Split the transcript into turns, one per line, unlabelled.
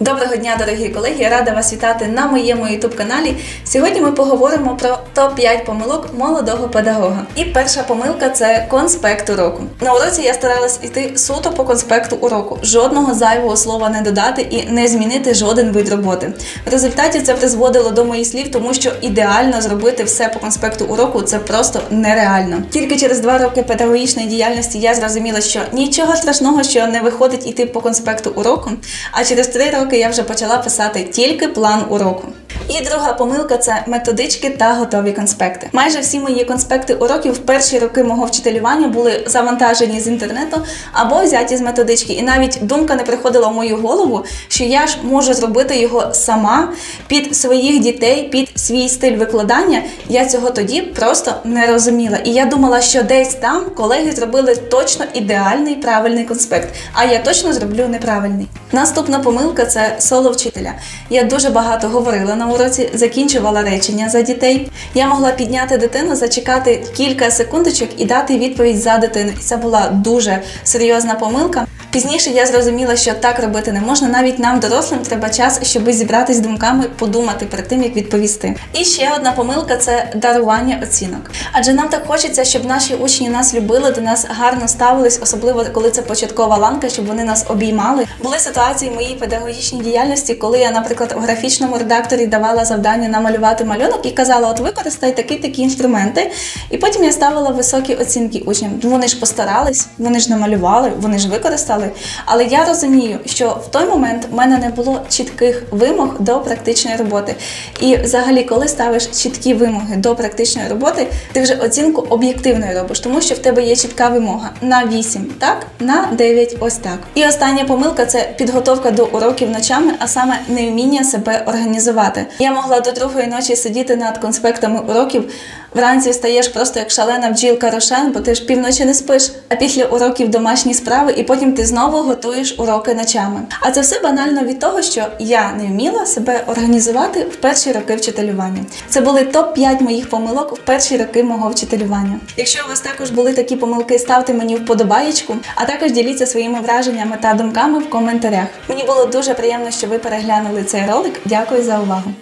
Доброго дня, дорогі колеги! Я рада вас вітати на моєму youtube каналі. Сьогодні ми поговоримо про топ-5 помилок молодого педагога. І перша помилка це конспект уроку. На уроці я старалась йти суто по конспекту уроку, жодного зайвого слова не додати і не змінити жоден вид роботи. В результаті це призводило до моїх слів, тому що ідеально зробити все по конспекту уроку це просто нереально. Тільки через два роки педагогічної діяльності я зрозуміла, що нічого страшного, що не виходить іти по конспекту уроку. А через три роки я вже почала писати тільки план уроку. І друга помилка це методички та готові конспекти. Майже всі мої конспекти уроків в перші роки мого вчителювання були завантажені з інтернету або взяті з методички. І навіть думка не приходила в мою голову, що я ж можу зробити його сама під своїх дітей, під свій стиль викладання. Я цього тоді просто не розуміла. І я думала, що десь там колеги зробили точно ідеальний правильний конспект, а я точно зроблю неправильний. Наступна помилка це соло вчителя. Я дуже багато говорила на уроці, закінчувала речення за дітей. Я могла підняти дитину, зачекати кілька секундочок і дати відповідь за дитину. І це була дуже серйозна помилка. Пізніше я зрозуміла, що так робити не можна. Навіть нам, дорослим, треба час, щоб зібратись думками, подумати перед тим, як відповісти. І ще одна помилка це дарування оцінок. Адже нам так хочеться, щоб наші учні нас любили, до нас гарно ставились, особливо коли це початкова ланка, щоб вони нас обіймали. Були ситуації в моїй педагогічній діяльності, коли я, наприклад, у графічному редакторі давала завдання намалювати малюнок і казала: от використай такі такі інструменти. І потім я ставила високі оцінки учням. Вони ж постарались, вони ж намалювали, вони ж використали. Але я розумію, що в той момент в мене не було чітких вимог до практичної роботи. І взагалі, коли ставиш чіткі вимоги до практичної роботи, ти вже оцінку об'єктивною робиш, тому що в тебе є чітка вимога на 8, так, на 9, ось так. І остання помилка це підготовка до уроків ночами, а саме невміння себе організувати. Я могла до другої ночі сидіти над конспектами уроків. Вранці встаєш просто як шалена бджілка Рошен, бо ти ж півночі не спиш. А після уроків домашні справи, і потім ти знову готуєш уроки ночами. А це все банально від того, що я не вміла себе організувати в перші роки вчителювання. Це були топ-5 моїх помилок в перші роки мого вчителювання. Якщо у вас також були такі помилки, ставте мені вподобаєчку, а також діліться своїми враженнями та думками в коментарях. Мені було дуже приємно, що ви переглянули цей ролик. Дякую за увагу.